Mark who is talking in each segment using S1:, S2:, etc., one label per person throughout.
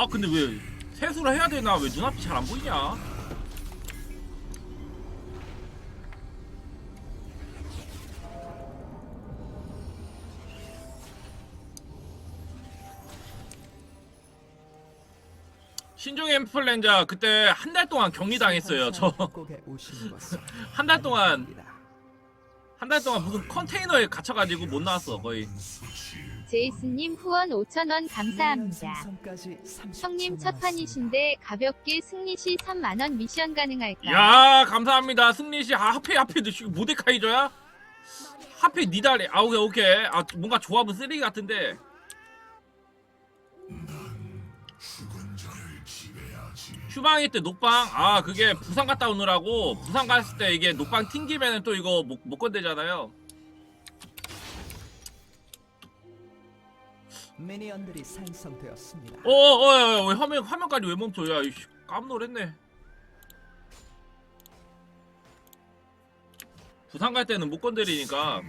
S1: 아 근데 왜 세수를 해야 되나? 왜 눈앞이 잘 안 보이냐? 신종 엠플랜자 그때 한 달 동안 격리당했어요 저. 한 달 동안 한 달 동안 무슨 컨테이너에 갇혀가지고 못 나왔어 거의
S2: 제이슨님 후원 5,000원 감사합니다. 형님 첫 판이신데 가볍게 승리시 3만원 미션 가능할까요?
S1: 야 감사합니다 승리씨 아 하필 하필 너 지금 모데카이저야? 하필 니달리 아 오케이 오케이 아 뭔가 조합은 쓰레기 같은데 휴방일 때 녹방 아 그게 부산 갔다 오느라고 부산 갔을 때 이게 녹방 튕기면은 또 이거 못, 못 건대잖아요
S3: 미니언들이 생성되었습니다.
S1: 어어어 어, 화면 화면까지 왜 멈춰? 야 이씨 깜놀했네. 부산 갈 때는 못 건드리니까.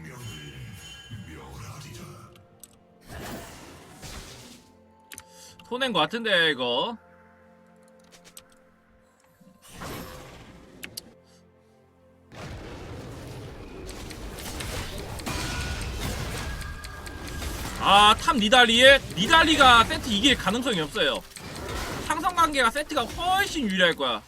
S1: 손낸 거 같은데 이거 아 탑 니달리에 니달리가 세트 이길 가능성이 없어요. 상성 관계가 세트가 훨씬 유리할 거야.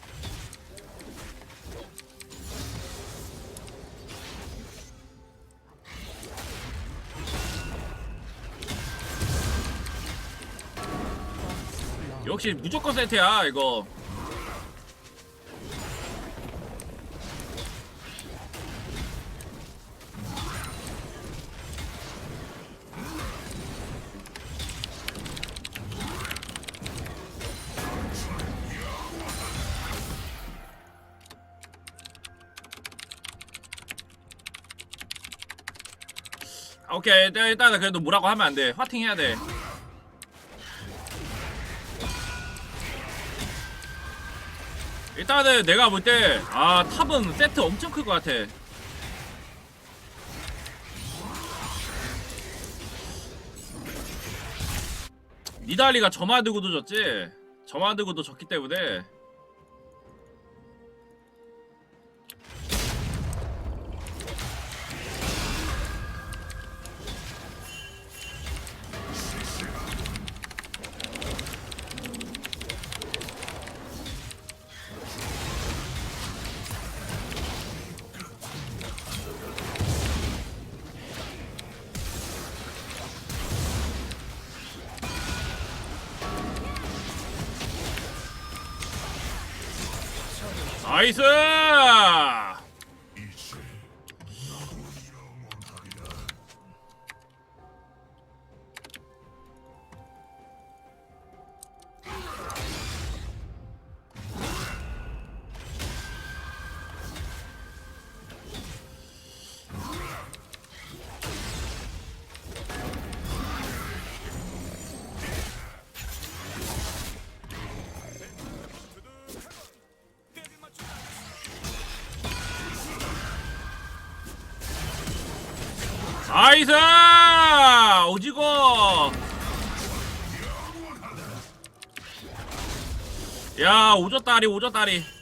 S1: 역시 무조건 세트야 이거 오케이. 일단- 일단은 그래도 뭐라고 하면 안돼. 화팅 해야 돼. 일단은 내가 볼 때 아 탑은 세트 엄청 클 것 같아. 니달리가 점화드고도 졌지? 점화드고도 졌기 때문에 나이스 나이스! 오지고! 야 오졌다리 오졌다리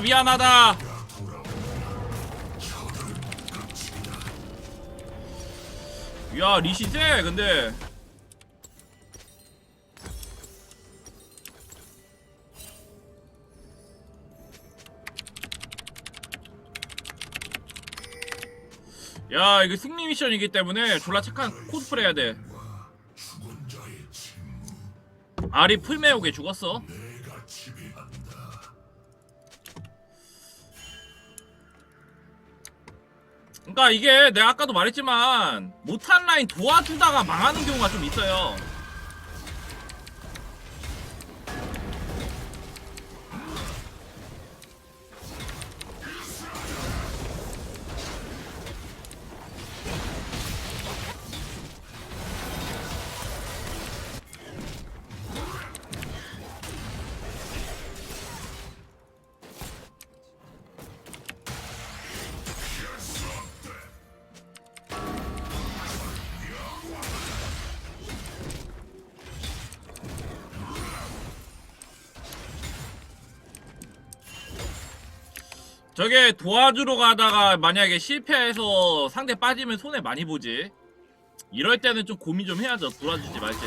S1: 미안하다. 야, 리시 세, 근데. 야, 이거 승리 미션이기 때문에 졸라 착한 코스프레 해야 돼. 알이 풀메옥에 죽었어. 그러니까 이게 내가 아까도 말했지만 못한 라인 도와주다가 망하는 경우가 좀 있어요. 저게 도와주러 가다가 만약에 실패해서 상대 빠지면 손해 많이 보지. 이럴 때는 좀 고민 좀 해야죠. 도와주지 말지.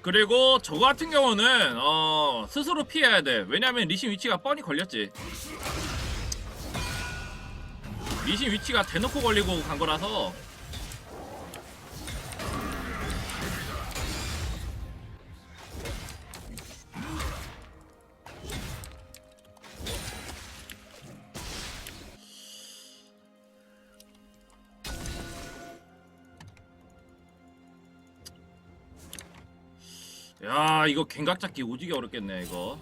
S1: 그리고 저 같은 경우는 어 스스로 피해야 돼. 왜냐면 리신 위치가 뻔히 걸렸지. 리신 위치가 대놓고 걸리고 간 거라서. 야 이거 갱각 잡기 오지게 어렵겠네 이거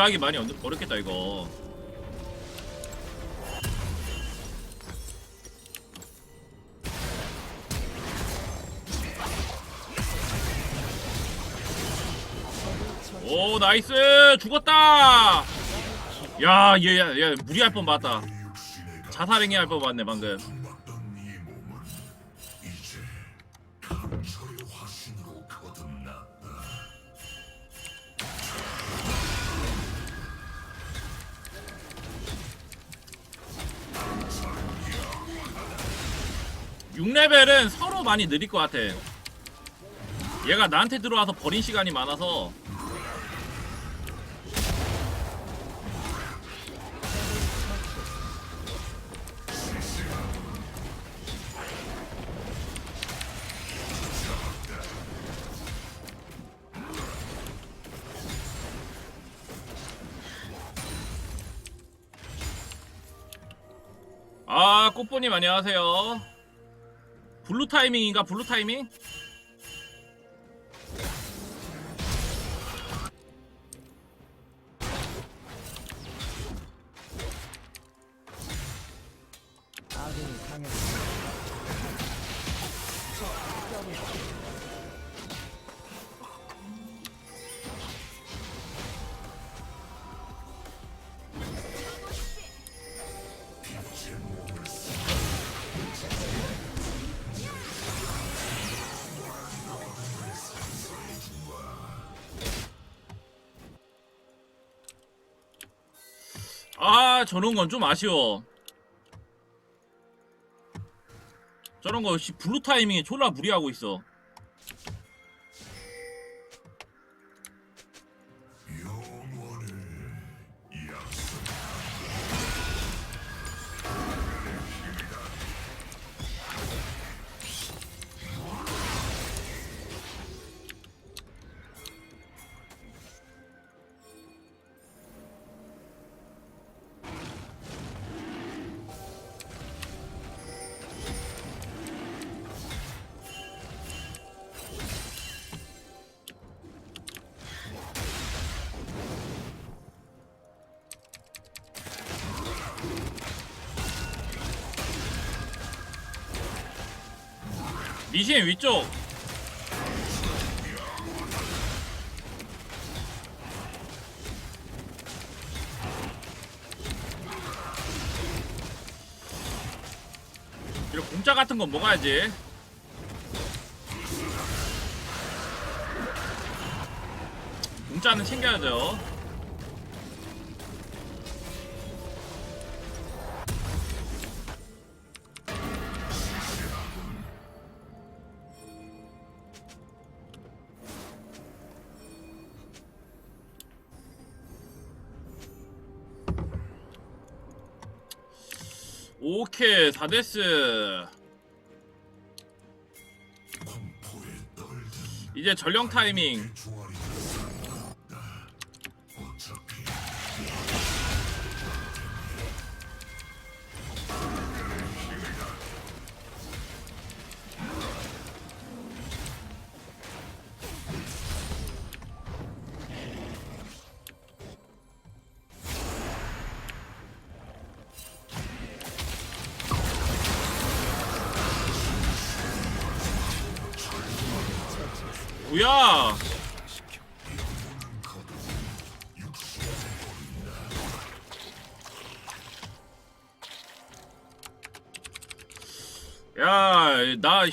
S1: 갱각이 많이 어렵- 어렵겠다 이거. 오 나이스! 죽었다! 야얘 얘 무리할 뻔 봤다. 자살행위 할뻔 봤네 방금 육레벨은 서로 많이 느릴 것 같아. 얘가 나한테 들어와서 버린 시간이 많아서. 아 꽃보님 안녕하세요 블루 타이밍인가 블루 타이밍?
S3: 아군이 당했
S1: 아 저런 건 좀 아쉬워. 저런 거 씨, 블루 타이밍에 졸라 무리하고 있어 리신 위쪽. 이런 공짜 같은 건 먹어야지. 공짜는 챙겨야죠 오케이 4데스 이제 전령 타이밍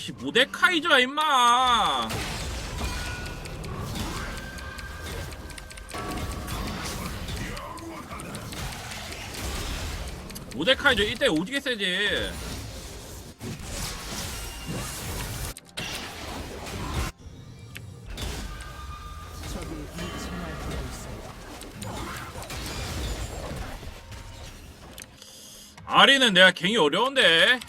S1: 야나 모데카이저야 임마. 모데카이저 이때 오지게 세지. 아리는 내가 갱이 어려운데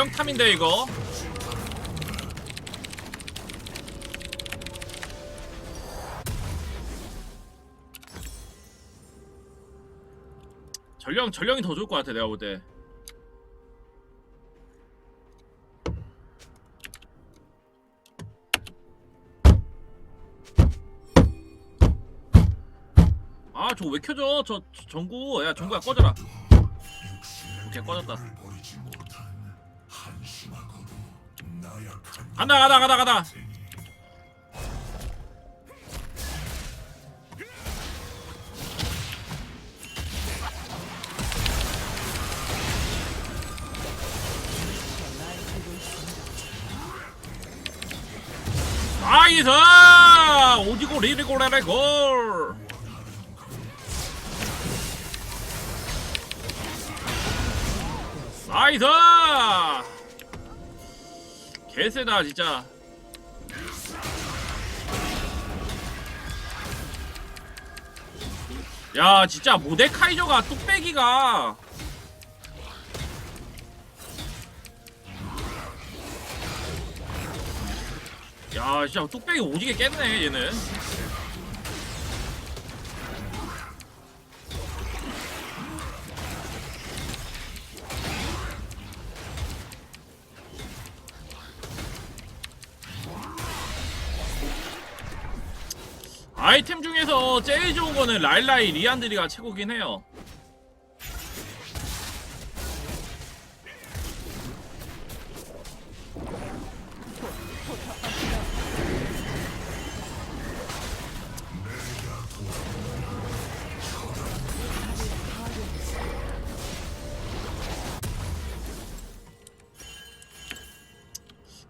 S1: 이거, 이거 전령 전령이 더 좋을 것 같아 내가 볼 때. 아 저거 왜 켜져? 저, 저 전구 야 전구야 꺼져라. 오케이 꺼졌다. 간다 가다 가다 가다. 나이스! 오지고 리리고 레레골 나이스 개세다 진짜. 야 진짜 모데카이저가 뚝배기가. 야 진짜 뚝배기 오지게 깼네 얘는 아이템 중에서 제일 좋은 거는 라일라이 리안드리가 최고긴 해요.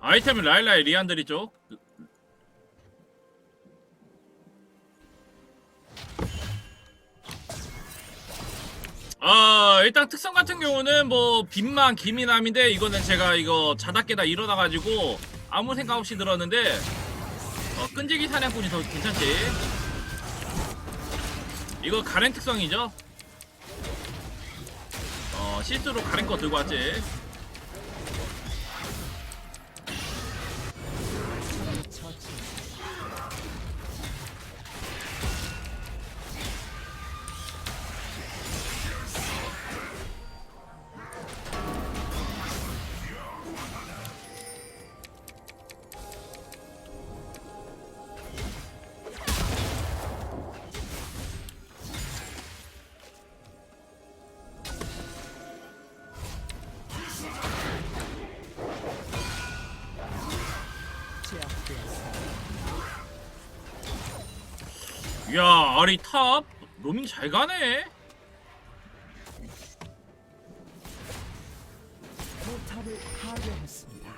S1: 아이템은 라일라이 리안드리 쪽 아 일단 특성 같은 경우는 뭐 빈만 기미남인데 이거는 제가 이거 자다 깨다 일어나가지고 아무 생각 없이 들었는데 어, 끈질기 사냥꾼이 더 괜찮지? 이거 가렌 특성이죠? 어 실수로 가렌 거 들고 왔지 야 아리 탑? 로밍 잘 가네.
S3: 포탑을 파괴했습니다.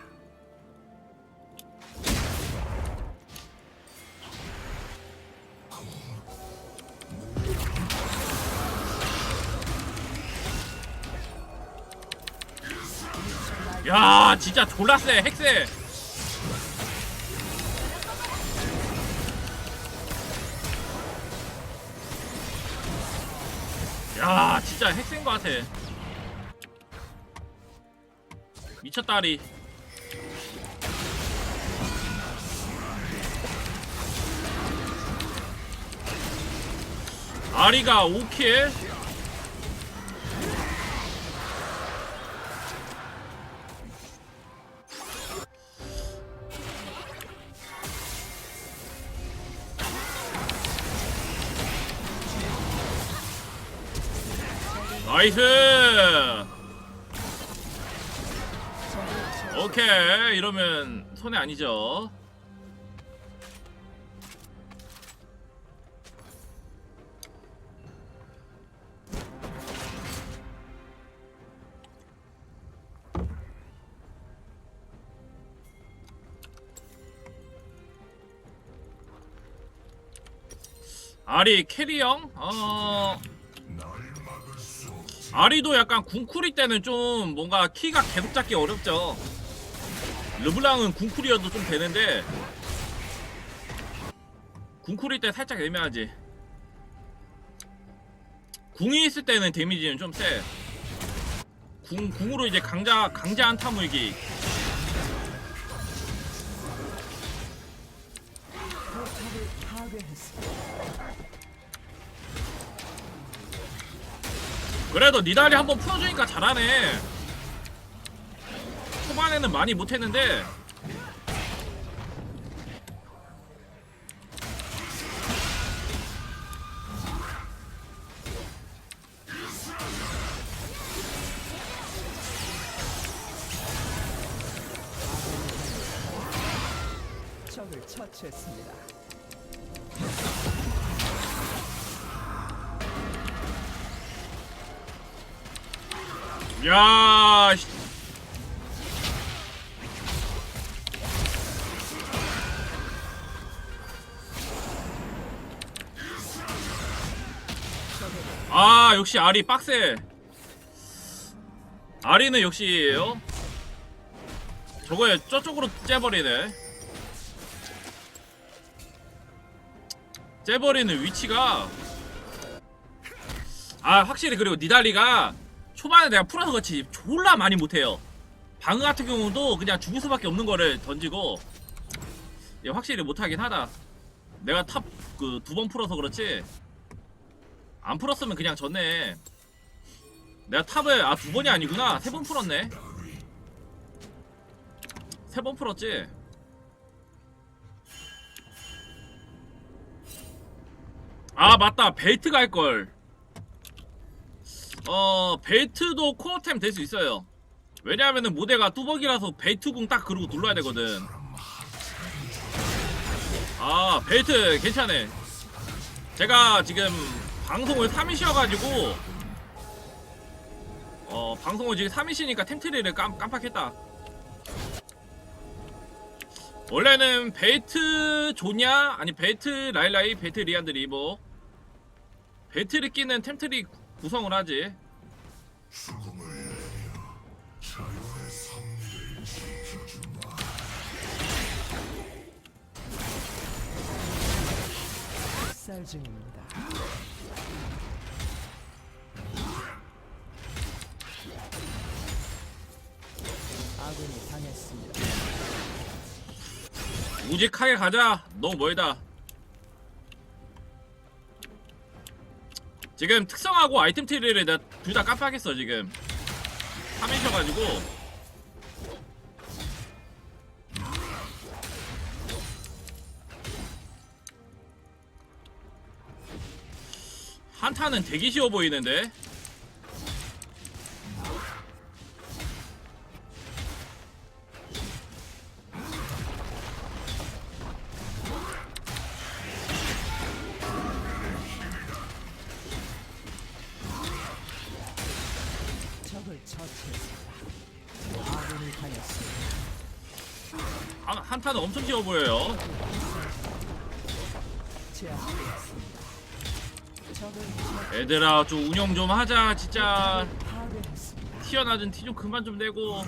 S1: 야 진짜 졸라 세 핵세 핵센 거 같아. 미쳤다리. 아리가 5킬 나이스! 오케이 이러면 손해 아니죠. 아리 캐리형? 어... 아리도 약간 궁쿨이 때는 좀 뭔가 키가 계속 잡기 어렵죠. 르블랑은 궁쿨이어도 좀 되는데 궁쿨일 때 살짝 애매하지. 궁이 있을 때는 데미지는 좀 세. 궁, 궁으로 이제 강자 강자 한타 물기 그래도 니달리 한번 풀어주니까 잘하네. 초반에는 많이 못했는데 아 역시 아리 빡세. 아리는 역시요. 저거에 저쪽으로 째버리네. 째버리는 위치가 아 확실히 그리고 니달리가 초반에 내가 풀어서 그렇지 졸라 많이 못해요. 방어 같은 경우도 그냥 죽을 수밖에 없는 거를 던지고 얘 확실히 못하긴 하다. 내가 탑 그 두 번 풀어서 그렇지 안 풀었으면 그냥 졌네 내가 탑을 아 두 번이 아니구나. 세 번 풀었네. 세 번 풀었지? 아 맞다. 벨트 갈걸. 어 벨트도 코어템 될 수 있어요. 왜냐하면은 모델가 뚜벅이라서 벨트 궁 딱 그러고 눌러야 되거든. 아 벨트 괜찮네. 제가 지금 방송을 3일 쉬어가지고 어 방송을 지금 3일 쉬니까 템트리를 깜, 깜빡했다. 원래는 벨트 좋냐? 아니 벨트 라일라이 벨트 리안드리 뭐 벨트를 끼는 템트리 구성을 하지.
S3: 쌀 중입니다. 아군이 당했습니다.
S1: 우직하게 가자. 너무 멀다. 지금 특성하고 아이템 트리를 둘 다 깜빡했어 지금. 3인셔가지고. 한타는 되게 쉬워 보이는데 얘들아 좀 운영 좀 하자 진짜. 튀어나준 티좀 그만 좀 내고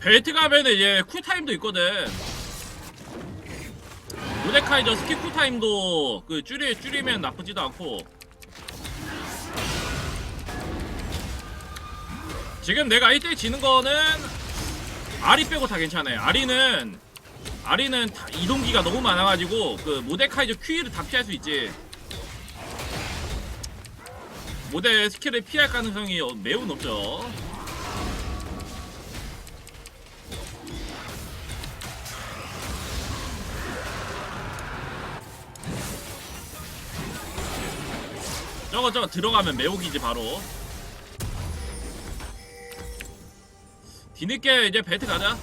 S1: 벨트 가면은 얘 쿨타임도 있거든 블랙하이저 스킵 쿨타임도 그 줄이 줄이면 나쁘지도 않고. 지금 내가 1대1 지는 거는 아리 빼고 다 괜찮아요. 아리는 아리는 다 이동기가 너무 많아가지고 그 모데카이저 Q를 다 피할 수 있지. 모델 스킬을 피할 가능성이 매우 높죠. 저거 저거 들어가면 매혹이지 바로. 뒤늦게 이제 배트 가자.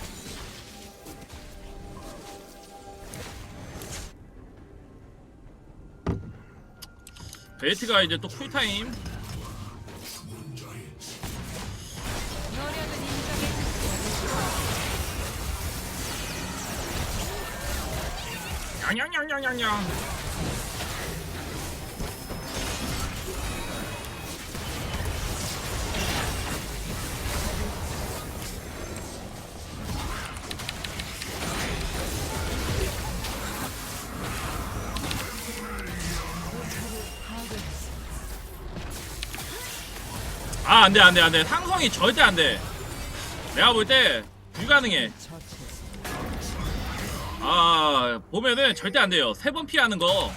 S1: 베이트가 이제 또 쿨타임 양양양양양양 안돼 안돼 안돼. 상성이 절대 안돼. 내가 볼 때 불가능해. 아 보면은 절대 안 돼요. 세 번 피하는 거.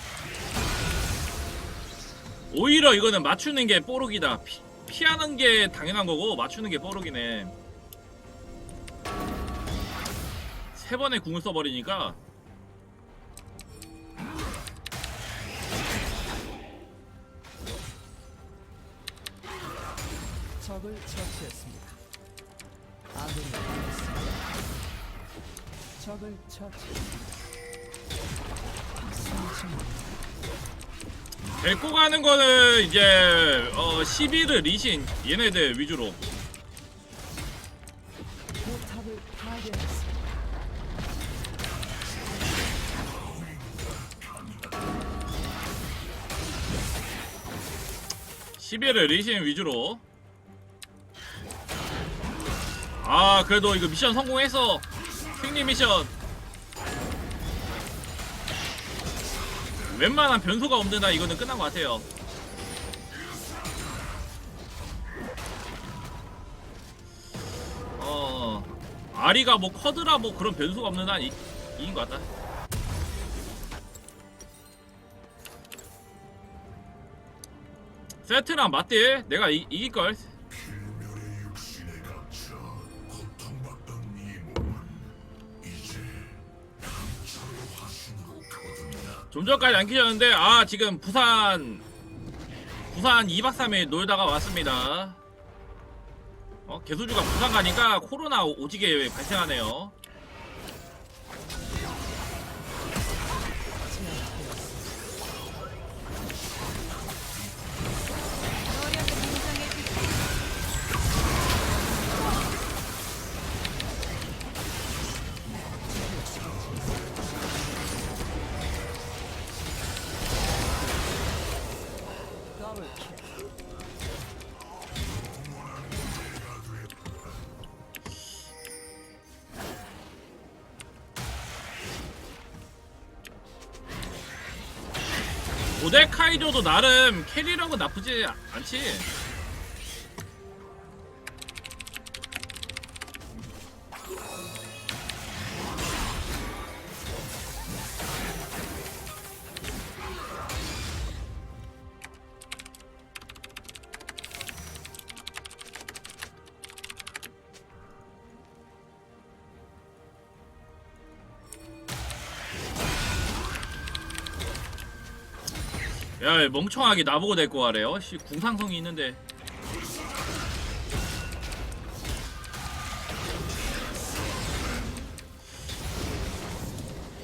S1: 오히려 이거는 맞추는 게 뽀록이다. 피, 피하는 게 당연한 거고 맞추는 게 뽀록이네. 세 번에 궁을 써버리니까
S3: 적을 처치했습니다. 아군이 당했습니다. 적을 처치했습니다.
S1: 데리고 가는 거는 이제 어 11을 리신 얘네들 위주로
S3: 포탑을 파괴했습니다.
S1: 시1 1을 리신 위주로 아 그래도 이거 미션 성공해서 승리 미션. 웬만한 변수가 없는 한 이거는 끝난 것 같아요. 어 아리가 뭐 커드라 뭐 그런 변수가 없는 한 이, 이긴 것 같다. 세트랑 맞대. 내가 이, 이길걸 좀 전까지 안 키셨는데 아 지금 부산 부산 2박 3일 놀다가 왔습니다. 어 개수주가 부산 가니까 코로나 오- 오지게 발생하네요 모데카이조도 나름 캐리력은 나쁘지 않지 멍청하게 나보고 데리고 가래요. 씨 궁상성이 있는데.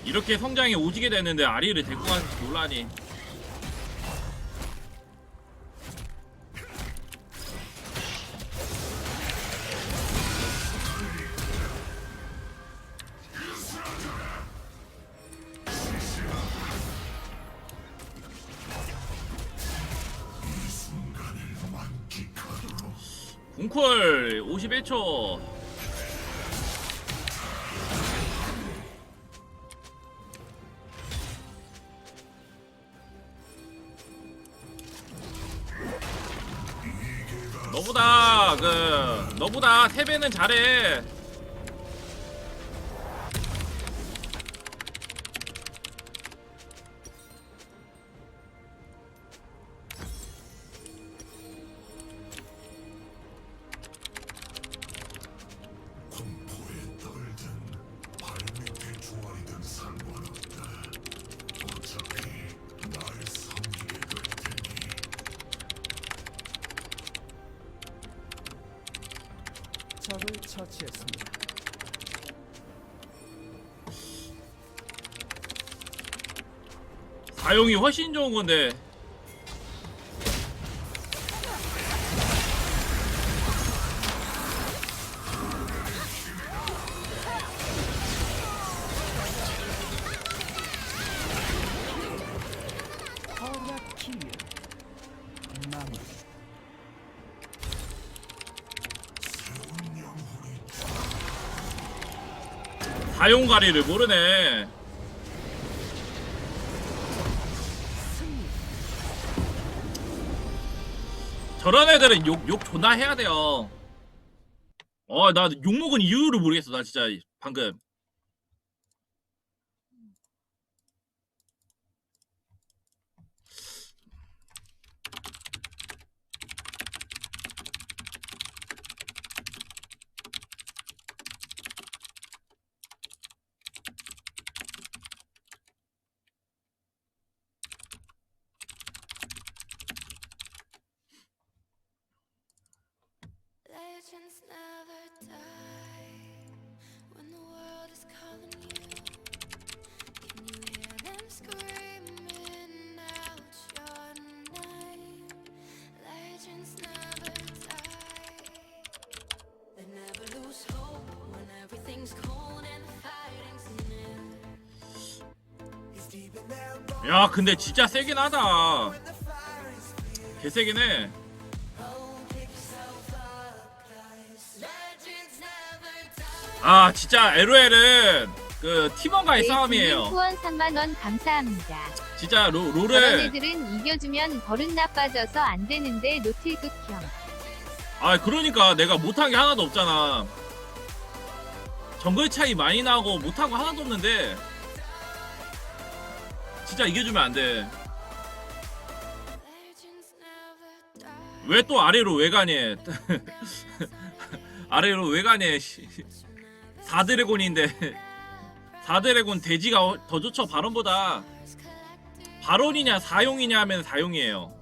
S1: 이렇게 성장이 오지게 됐는데 아리를 데리고 가서 놀라니 궁콜 51초 너보다 그 너보다 3배는 잘해
S3: 처치했습니다.
S1: 사용이 훨씬 좋은 건데 사용가리를 모르네. 저런 애들은 욕, 욕 존나 해야 돼요. 어 나 욕먹은 이유를 모르겠어 나 진짜 방금 야 근데 진짜 세긴 하다 개세긴 해. 아 진짜 LOL은 그 팀원과의
S2: 제이슨님
S1: 싸움이에요
S2: 후원 3만 원 감사합니다.
S1: 진짜 로,
S2: 저런
S1: 롤을
S2: 애들은 이겨주면 버릇 나빠져서 안 되는데 노틸극형.
S1: 아 그러니까 내가 못한 게 하나도 없잖아 정글 차이 많이 나고 못한 거 하나도 없는데 진짜 이겨주면
S4: never die.
S1: 왜또 아래로 왜 가니 아래로 왜 가니 4드래곤인데 4드래곤 돼지가 어- 더 좋죠 바론보다 바론이냐 사용이냐 하면 사용이에요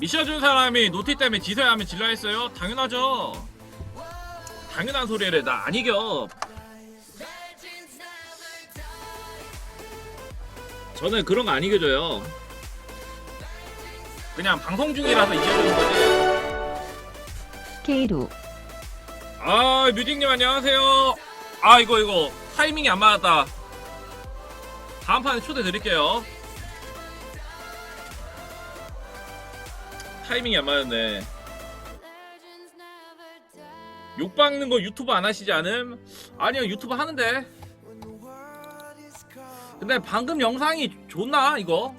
S1: 미션 준 사람이 노티 때문에 지서야 하면 질라 했어요? 당연하죠. 당연한 소리를 나 안 이겨.
S4: die.
S1: 저는 그런 거 안 이겨줘요. 그냥 방송 중이라서 이겨주는 거지.
S5: K루
S1: 아 뮤직님 안녕하세요. 아 이거 이거 타이밍이 안 맞았다. 다음 판에 초대 드릴게요. 타이밍이 안 맞았네. 욕 박는 거 유튜브 안 하시지 않음? 아니요 유튜브 하는데 근데 방금 영상이 좋나 이거?